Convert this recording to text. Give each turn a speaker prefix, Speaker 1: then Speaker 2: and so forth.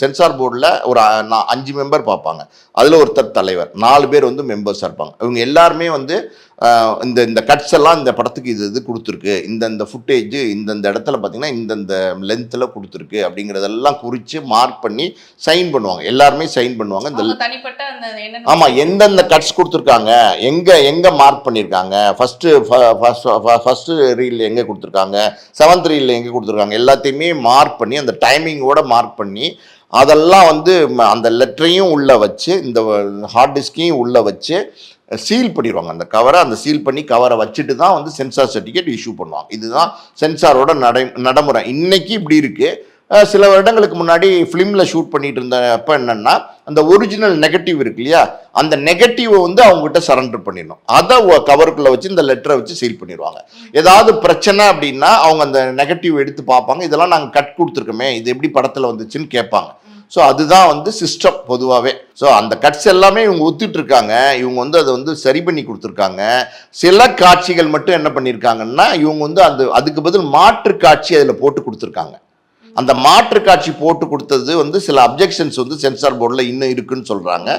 Speaker 1: Sensor போர்டில் ஒரு அஞ்சு மெம்பர் பார்ப்பாங்க. அதில் ஒருத்தர் தலைவர் நாலு பேர் வந்து மெம்பர்ஸாக இருப்பாங்க. இவங்க எல்லாருமே வந்து இந்த இந்த கட்ஸ் எல்லாம் இந்த படத்துக்கு இது இது கொடுத்துருக்கு. இந்த இந்த ஃபுட்டேஜ் இந்தந்த இடத்துல பார்த்தீங்கன்னா இந்தந்த லென்த்தில் கொடுத்துருக்கு அப்படிங்கிறதெல்லாம் குறித்து மார்க் பண்ணி சைன் பண்ணுவாங்க. எல்லாருமே சைன் பண்ணுவாங்க. இந்த
Speaker 2: அவங்க தனிப்பட்ட அந்த என்னென்ன
Speaker 1: ஆமா எந்தெந்த கட்ஸ் கொடுத்துருக்காங்க எங்க எங்க மார்க் பண்ணியிருக்காங்க ஃபர்ஸ்ட் ஃபர்ஸ்ட் ரீல் எங்க கொடுத்துருக்காங்க செவன்த் ரீல் எங்க கொடுத்துருக்காங்க எல்லாத்தையுமே மார்க் பண்ணி அந்த டைமிங்கோட மார்க் பண்ணி அதெல்லாம் வந்து ம- அந்த லெட்டரையும் உள்ளே வச்சு இந்த ஹார்ட் டிஸ்கையும் உள்ளே வச்சு சீல் பண்ணிடுவாங்க. அந்த கவரை அந்த சீல் பண்ணி கவரை வச்சுட்டு தான் வந்து சென்சார் சர்டிஃபிகேட் இஷ்யூ பண்ணுவாங்க. இதுதான் சென்சாரோட நடை நடைமுறை. இன்னைக்கு இப்படி இருக்குது சில வருடங்களுக்கு முன்னாடி ஃபிலிமில் ஷூட் பண்ணிகிட்டு இருந்தப்போ என்னென்னா அந்த ஒரிஜினல் நெகட்டிவ் இருக்கு இல்லையா? அந்த நெகட்டிவை வந்து அவங்ககிட்ட சரண்டர் பண்ணிடணும். அதை கவருக்குள்ள வச்சு இந்த லெட்டரை வச்சு சீல் பண்ணிடுவாங்க. ஏதாவது பிரச்சனை அப்படின்னா அவங்க அந்த நெகட்டிவ் எடுத்து பார்ப்பாங்க. இதெல்லாம் நாங்கள் கட் கொடுத்துருக்கோமே இது எப்படி படத்தில் வந்துச்சுன்னு கேட்பாங்க. ஸோ அதுதான் வந்து சிஸ்டம் பொதுவாகவே ஸோ அந்த கட்ஸ் எல்லாமே இவங்க ஒத்துட்டு இருக்காங்க. இவங்க வந்து அதை வந்து சரி பண்ணி கொடுத்துருக்காங்க. சில காட்சிகள் மட்டும் என்ன பண்ணியிருக்காங்கன்னா இவங்க வந்து அந்த அதுக்கு பதில் மாற்று காட்சி அதில் போட்டு கொடுத்துருக்காங்க. அந்த மாற்று காட்சி போட்டு கொடுத்தது வந்து சில அப்ஜெக்ஷன்ஸ் வந்து சென்சார் போர்டில் இன்னும் இருக்குன்னு சொல்கிறாங்க